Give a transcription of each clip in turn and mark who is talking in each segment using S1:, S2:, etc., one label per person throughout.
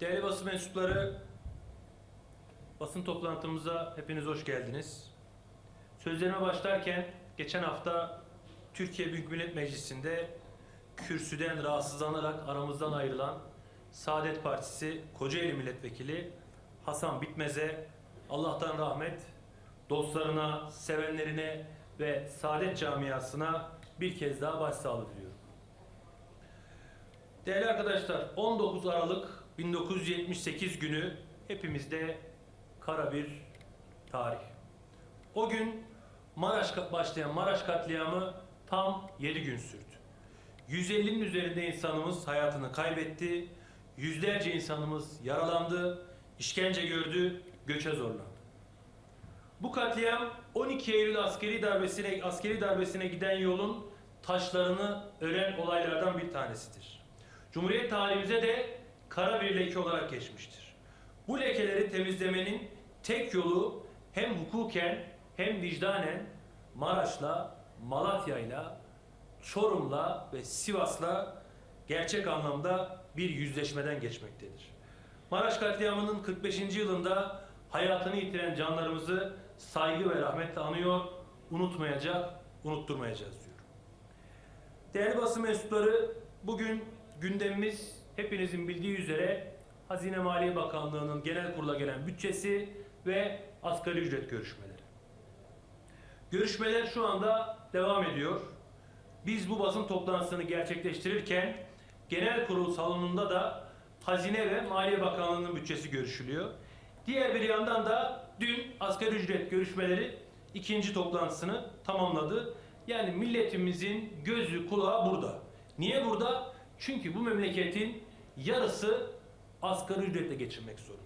S1: Değerli basın mensupları, basın toplantımıza hepiniz hoş geldiniz. Sözlerime başlarken geçen hafta Türkiye Büyük Millet Meclisi'nde kürsüden rahatsızlanarak aramızdan ayrılan Saadet Partisi Kocaeli Milletvekili Hasan Bitmez'e Allah'tan rahmet, dostlarına, sevenlerine ve Saadet camiasına bir kez daha başsağlığı diliyorum. Değerli arkadaşlar, 19 Aralık 1978 günü hepimizde kara bir tarih. O gün Maraş başlayan Maraş katliamı tam 7 gün sürdü. 150'nin üzerinde insanımız hayatını kaybetti. Yüzlerce insanımız yaralandı, işkence gördü, göçe zorlandı. Bu katliam 12 Eylül askeri darbesine askeri darbesine giden yolun taşlarını ören olaylardan bir tanesidir. Cumhuriyet tarihimize de kara bir leke olarak geçmiştir. Bu lekeleri temizlemenin tek yolu hem hukuken hem vicdanen Maraş'la, Malatya'yla, Çorum'la ve Sivas'la gerçek anlamda bir yüzleşmeden geçmektedir. Maraş katliamının 45. yılında hayatını yitiren canlarımızı saygı ve rahmetle anıyor, unutmayacak, unutturmayacağız diyorum. Değerli basın mensupları, bugün gündemimiz hepinizin bildiği üzere Hazine Maliye Bakanlığı'nın genel kurula gelen bütçesi ve asgari ücret görüşmeleri. Görüşmeler şu anda devam ediyor. Biz bu basın toplantısını gerçekleştirirken genel kurul salonunda da Hazine ve Maliye Bakanlığı'nın bütçesi görüşülüyor. Diğer bir yandan da dün asgari ücret görüşmeleri ikinci toplantısını tamamladı. Yani milletimizin gözü kulağı burada. Niye burada? Çünkü bu memleketin yarısı asgari ücretle geçirmek zorunda.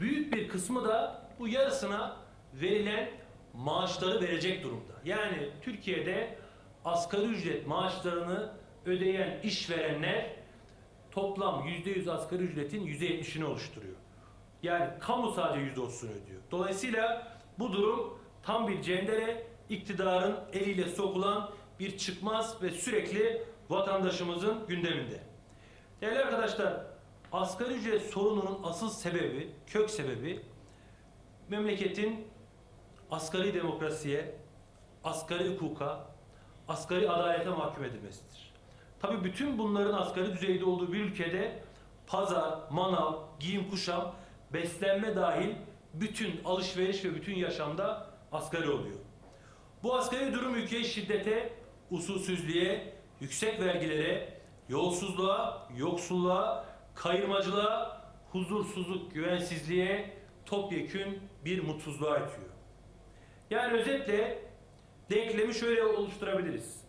S1: Büyük bir kısmı da bu yarısına verilen maaşları verecek durumda. Yani Türkiye'de asgari ücret maaşlarını ödeyen işverenler toplam %100 asgari ücretin %70'ini oluşturuyor. Yani kamu sadece %30'unu ödüyor. Dolayısıyla bu durum tam bir cendere iktidarın eliyle sokulan bir çıkmaz ve sürekli vatandaşımızın gündeminde. Değerli arkadaşlar, asgari ücret sorununun asıl sebebi, kök sebebi memleketin asgari demokrasiye, asgari hukuka, asgari adalete mahkum edilmesidir. Tabii bütün bunların asgari düzeyde olduğu bir ülkede pazar, manav, giyim kuşam, beslenme dahil bütün alışveriş ve bütün yaşamda asgari oluyor. Bu asgari durum ülkeyi şiddete, usulsüzlüğe, yüksek vergilere, yolsuzluğa, yoksulluğa, kayırmacılığa, huzursuzluk, güvensizliğe, topyekün bir mutsuzluğa itiyor. Yani özetle denklemi şöyle oluşturabiliriz.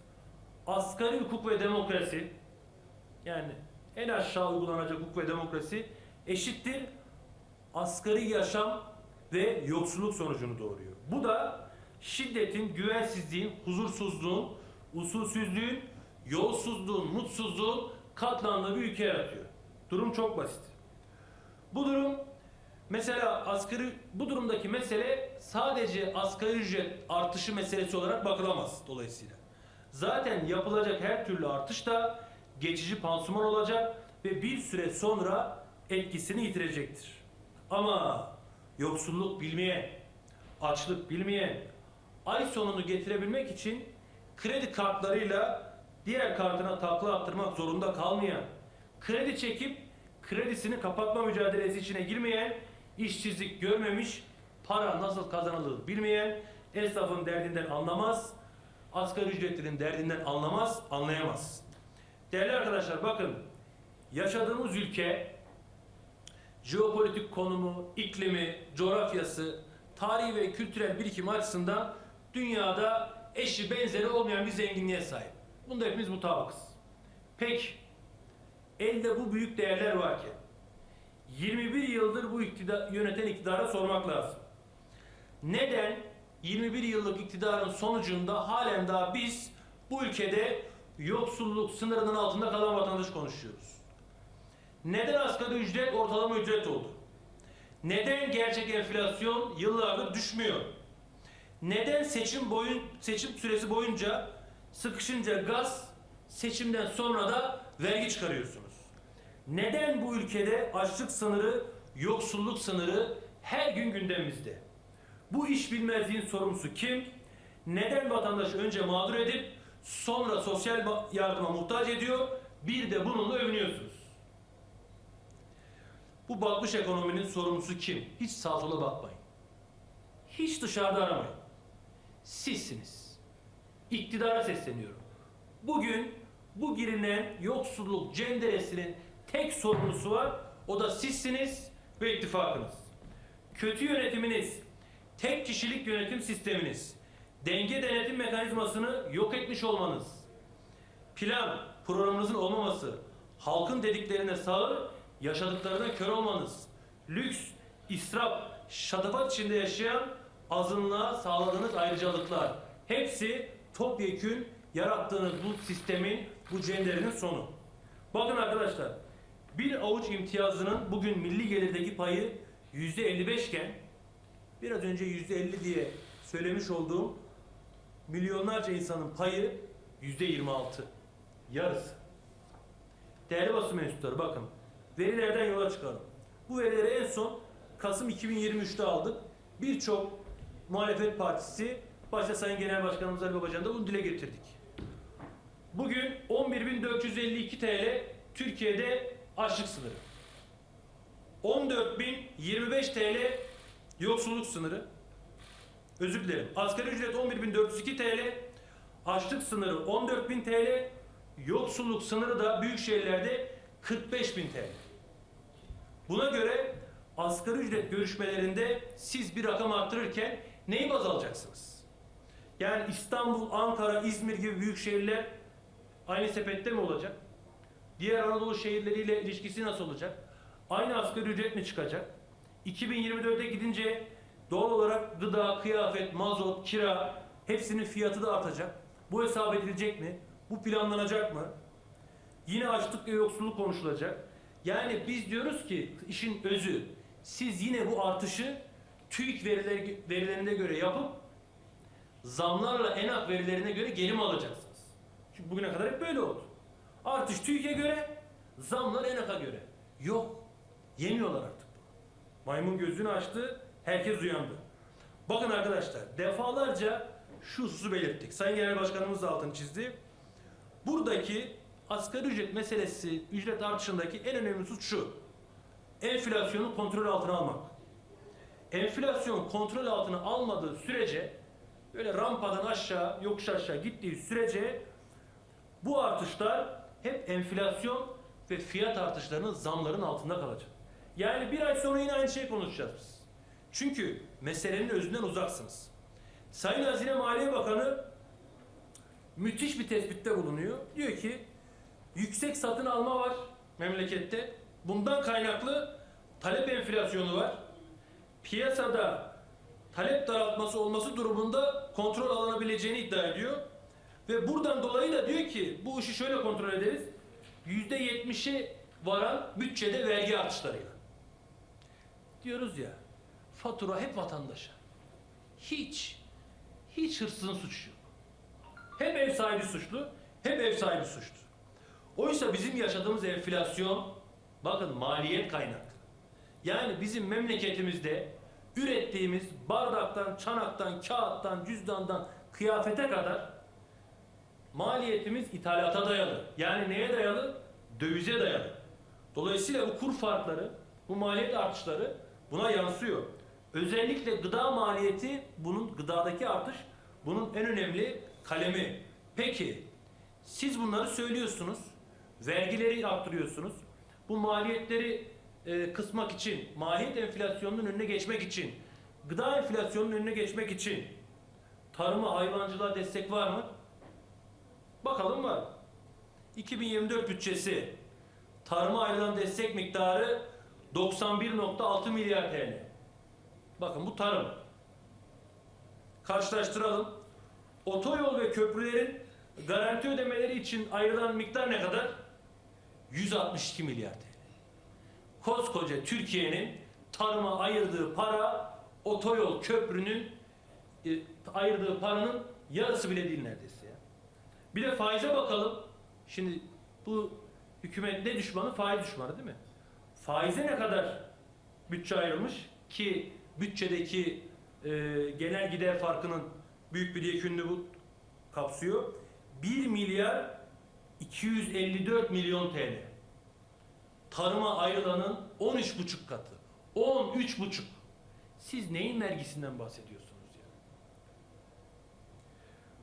S1: Asgari hukuk ve demokrasi yani en aşağı uygulanacak hukuk ve demokrasi eşittir asgari yaşam ve yoksulluk sonucunu doğuruyor. Bu da şiddetin, güvensizliğin, huzursuzluğun, usulsüzlüğün, yolsuzluğun, mutsuzluğun katlandığı bir ülke yaratıyor. Durum çok basit. Bu durum mesela asgari bu durumdaki mesele sadece asgari ücret artışı meselesi olarak bakılamaz dolayısıyla. Zaten yapılacak her türlü artış da geçici pansuman olacak ve bir süre sonra etkisini yitirecektir. Ama yoksulluk bilmeyen, açlık bilmeyen, ay sonunu getirebilmek için kredi kartlarıyla diğer kartına takla attırmak zorunda kalmayan, kredi çekip kredisini kapatma mücadelesi içine girmeyen, işsizlik görmemiş, para nasıl kazanılır bilmeyen, esnafın derdinden anlamaz, asgari ücretlinin derdinden anlamaz, anlayamaz. Değerli arkadaşlar bakın, yaşadığımız ülke jeopolitik konumu, iklimi, coğrafyası, tarihi ve kültürel birikim açısından dünyada eşi benzeri olmayan bir zenginliğe sahip. Bunda hepimiz mutabıkız. Peki, elde bu büyük değerler varken 21 yıldır bu iktidar, yöneten iktidara sormak lazım. Neden 21 yıllık iktidarın sonucunda halen daha biz bu ülkede yoksulluk sınırının altında kalan vatandaş konuşuyoruz? Neden asgari ücret ortalama ücret oldu? Neden gerçek enflasyon yıllardır düşmüyor? Neden seçim boyun seçim süresi boyunca sıkışınca gaz, seçimden sonra da vergi çıkarıyorsunuz? Neden bu ülkede açlık sınırı, yoksulluk sınırı her gün gündemimizde? Bu iş bilmezliğin sorumlusu kim? Neden vatandaşı önce mağdur edip sonra sosyal yardıma muhtaç ediyor? Bir de bununla övünüyorsunuz. Bu batmış ekonominin sorumlusu kim? Hiç sağa sola bakmayın. Hiç dışarıda aramayın. Sizsiniz. İktidara sesleniyorum. Bugün bu girinen yoksulluk cenderesinin tek sorumlusu var. O da sizsiniz ve ittifakınız. Kötü yönetiminiz, tek kişilik yönetim sisteminiz, denge denetim mekanizmasını yok etmiş olmanız, plan, programınızın olmaması, halkın dediklerine sağır, yaşadıklarına kör olmanız, lüks, israf, şatafat içinde yaşayan azınlığa sağladığınız ayrıcalıklar, hepsi topyekün yarattığınız bu sistemin, bu cenderenin sonu. Bakın arkadaşlar, bir avuç imtiyazının bugün milli gelirdeki payı yüzde 55 iken, biraz önce yüzde 50 diye söylemiş olduğum milyonlarca insanın payı yüzde 26. Yarısı. Değerli basın mensupları bakın. Verilerden yola çıkalım. Bu verileri en son Kasım 2023'te aldık. Birçok muhalefet partisi başta Sayın Genel Başkanımız Ali Babacan da bunu dile getirdik. Bugün 11.452 TL Türkiye'de açlık sınırı. 14.025 TL yoksulluk sınırı. Özür dilerim. Asgari ücret 11.402 TL, açlık sınırı 14.000 TL, yoksulluk sınırı da büyük şehirlerde 45.000 TL. Buna göre asgari ücret görüşmelerinde siz bir rakam arttırırken neyi baz alacaksınız? Yani İstanbul, Ankara, İzmir gibi büyük şehirler aynı sepette mi olacak? Diğer Anadolu şehirleriyle ilişkisi nasıl olacak? Aynı asgari ücret mi çıkacak? 2024'e gidince doğal olarak gıda, kıyafet, mazot, kira hepsinin fiyatı da artacak. Bu hesap edilecek mi? Bu planlanacak mı? Yine açlık ve yoksulluk konuşulacak. Yani biz diyoruz ki işin özü siz yine bu artışı TÜİK verileri, verilerine göre yapıp zamlarla ENAK verilerine göre geri mi alacaksınız? Çünkü bugüne kadar hep böyle oldu. Artış TÜİK'e göre, zamlar ENAK'a göre. Yok. Yemiyorlar artık. Maymun gözünü açtı, herkes uyandı. Bakın arkadaşlar, defalarca şu hususu belirttik. Sayın Genel Başkanımız da altını çizdi. Buradaki asgari ücret meselesi, ücret artışındaki en önemli husus şu. Enflasyonu kontrol altına almak. Enflasyon kontrol altına almadığı sürece böyle rampadan aşağı, yokuş aşağı gittiği sürece bu artışlar hep enflasyon ve fiyat artışlarının zamların altında kalacak. Yani bir ay sonra yine aynı şeyi konuşacağız biz. Çünkü meselenin özünden uzaksınız. Sayın Hazine Maliye Bakanı müthiş bir tespitte bulunuyor. Diyor ki yüksek satın alma var memlekette. Bundan kaynaklı talep enflasyonu var. Piyasada talep daraltması olması durumunda kontrol alınabileceğini iddia ediyor. Ve buradan dolayı da diyor ki bu işi şöyle kontrol ederiz. %70'e varan bütçede vergi artışlarıyla. Diyoruz ya fatura hep vatandaşa. Hiç, hiç hırsızın suçu yok. Hem ev sahibi suçlu, hem ev sahibi suçlu. Oysa bizim yaşadığımız enflasyon, bakın maliyet kaynaklı. Yani bizim memleketimizde ürettiğimiz bardaktan, çanaktan, kağıttan, cüzdandan, kıyafete kadar maliyetimiz ithalata dayalı. Yani neye dayalı? Dövize dayalı. Dolayısıyla bu kur farkları, bu maliyet artışları buna yansıyor. Özellikle gıda maliyeti bunun gıdadaki artış bunun en önemli kalemi. Peki siz bunları söylüyorsunuz. Vergileri arttırıyorsunuz. Bu maliyetleri e, kısmak için, maliyet enflasyonunun önüne geçmek için, gıda enflasyonunun önüne geçmek için tarıma, hayvancılığa destek var mı? Bakalım var. 2024 bütçesi tarıma ayrılan destek miktarı 91.6 milyar TL. Bakın bu tarım. Karşılaştıralım. Otoyol ve köprülerin garanti ödemeleri için ayrılan miktar ne kadar? 162 milyar TL. Koskoca Türkiye'nin tarıma ayırdığı para otoyol köprünün e, ayırdığı paranın yarısı bile değil neredeyse ya. Bir de faize bakalım. Şimdi bu hükümet ne düşmanı? Faiz düşmanı değil mi? Faize ne kadar bütçe ayrılmış ki bütçedeki e, genel gider farkının büyük bir yekününü bu kapsıyor. 1 milyar 254 milyon TL. Tarıma ayrılanın 13,5 katı. 13,5. Siz neyin vergisinden bahsediyorsunuz ya?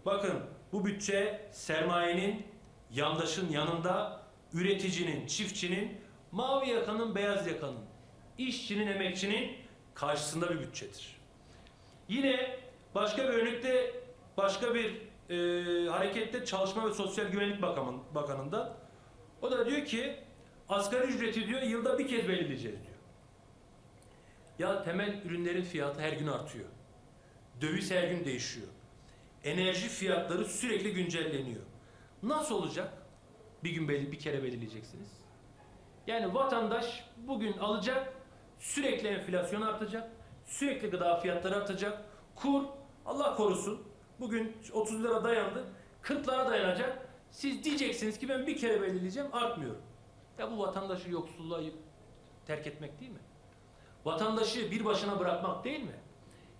S1: Bakın bu bütçe sermayenin, yandaşın yanında, üreticinin, çiftçinin, mavi yakanın, beyaz yakanın, işçinin, emekçinin karşısında bir bütçedir. Yine başka bir örnekte, başka bir e, harekette Çalışma ve Sosyal Güvenlik Bakanı, Bakanı'nda o da diyor ki asgari ücreti diyor yılda bir kez belirleyeceğiz diyor. Ya temel ürünlerin fiyatı her gün artıyor. Döviz her gün değişiyor. Enerji fiyatları sürekli güncelleniyor. Nasıl olacak? Bir gün belli bir kere belirleyeceksiniz. Yani vatandaş bugün alacak, sürekli enflasyon artacak, sürekli gıda fiyatları artacak. Kur Allah korusun bugün 30 lira dayandı, 40'lara dayanacak. Siz diyeceksiniz ki ben bir kere belirleyeceğim, artmıyor. Ya bu vatandaşı yoksulluğa terk etmek değil mi? Vatandaşı bir başına bırakmak değil mi?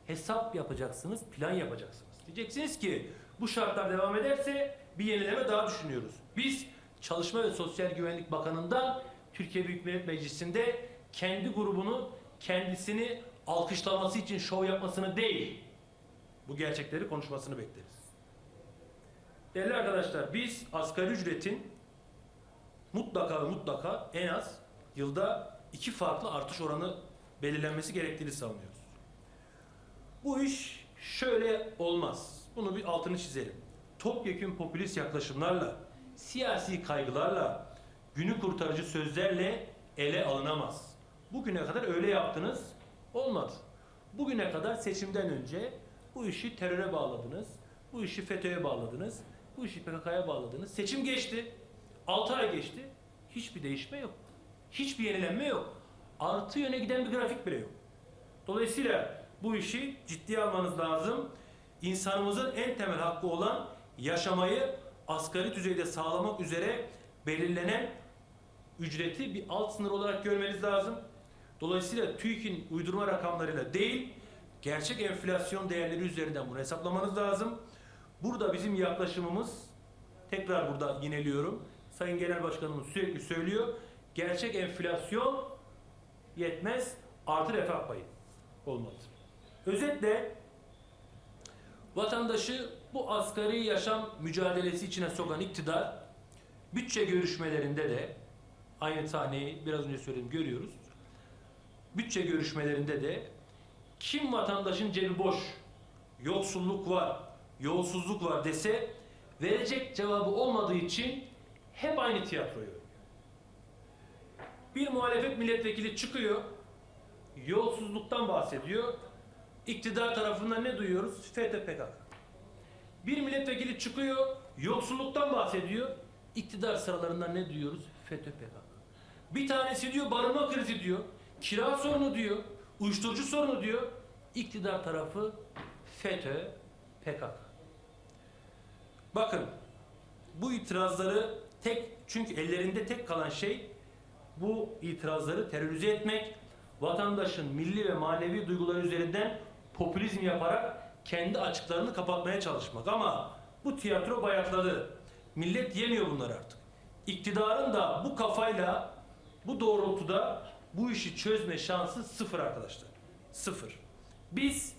S1: Hesap yapacaksınız, plan yapacaksınız. Diyeceksiniz ki bu şartlar devam ederse bir yenileme daha düşünüyoruz. Biz Çalışma ve Sosyal Güvenlik Bakanı'ndan Türkiye Büyük Millet Meclisi'nde kendi grubunu kendisini alkışlaması için şov yapmasını değil, bu gerçekleri konuşmasını bekleriz. Değerli arkadaşlar biz asgari ücretin mutlaka ve mutlaka en az yılda iki farklı artış oranı belirlenmesi gerektiğini savunuyoruz. Bu iş şöyle olmaz. Bunu bir altını çizelim. Topyekün popülist yaklaşımlarla, siyasi kaygılarla, günü kurtarıcı sözlerle ele alınamaz. Bugüne kadar öyle yaptınız, olmadı. Bugüne kadar seçimden önce bu işi teröre bağladınız, bu işi FETÖ'ye bağladınız, bu işi PKK'ya bağladınız. Seçim geçti, 6 ay geçti, hiçbir değişme yok. Hiçbir yenilenme yok. Artı yöne giden bir grafik bile yok. Dolayısıyla bu işi ciddiye almanız lazım. İnsanımızın en temel hakkı olan yaşamayı asgari düzeyde sağlamak üzere belirlenen ücreti bir alt sınır olarak görmeniz lazım. Dolayısıyla TÜİK'in uydurma rakamlarıyla değil, gerçek enflasyon değerleri üzerinden bunu hesaplamanız lazım. Burada bizim yaklaşımımız, tekrar burada yineliyorum, Sayın Genel Başkanımız sürekli söylüyor, gerçek enflasyon yetmez, artı refah payı olmalıdır. Özetle vatandaşı bu asgari yaşam mücadelesi içine sokan iktidar bütçe görüşmelerinde de aynı sahneyi biraz önce söyledim görüyoruz. Bütçe görüşmelerinde de kim vatandaşın cebi boş, yoksulluk var, yolsuzluk var dese verecek cevabı olmadığı için hep aynı tiyatroyu. Bir muhalefet milletvekili çıkıyor, yolsuzluktan bahsediyor. İktidar tarafından ne duyuyoruz? FETÖ PKK. Bir milletvekili çıkıyor, yoksulluktan bahsediyor. İktidar sıralarından ne duyuyoruz? FETÖ PKK. Bir tanesi diyor barınma krizi diyor, kira sorunu diyor, uyuşturucu sorunu diyor. İktidar tarafı FETÖ PKK. Bakın bu itirazları tek çünkü ellerinde tek kalan şey bu itirazları terörize etmek, vatandaşın milli ve manevi duyguları üzerinden popülizm yaparak kendi açıklarını kapatmaya çalışmak. Ama bu tiyatro bayatladı. Millet yemiyor bunları artık. İktidarın da bu kafayla, bu doğrultuda bu işi çözme şansı sıfır arkadaşlar. Sıfır. Biz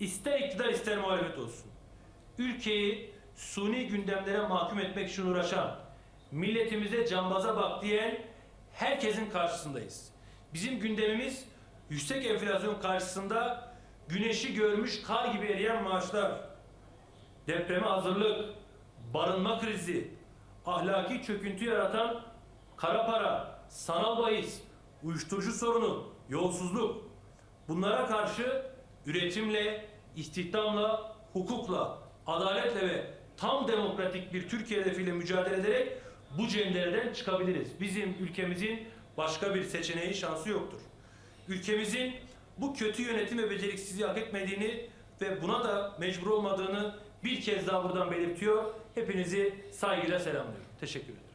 S1: ister iktidar ister muhalefet olsun. Ülkeyi suni gündemlere mahkum etmek için uğraşan, milletimize cambaza bak diyen herkesin karşısındayız. Bizim gündemimiz yüksek enflasyon karşısında güneşi görmüş kar gibi eriyen maaşlar, depreme hazırlık, barınma krizi, ahlaki çöküntü yaratan kara para, sanal bahis, uyuşturucu sorunu, yolsuzluk. Bunlara karşı üretimle, istihdamla, hukukla, adaletle ve tam demokratik bir Türkiye hedefiyle mücadele ederek bu cendereden çıkabiliriz. Bizim ülkemizin başka bir seçeneği şansı yoktur. Ülkemizin bu kötü yönetim ve beceriksizliği hak etmediğini ve buna da mecbur olmadığını bir kez daha buradan belirtiyor. Hepinizi saygıyla selamlıyorum. Teşekkür ederim.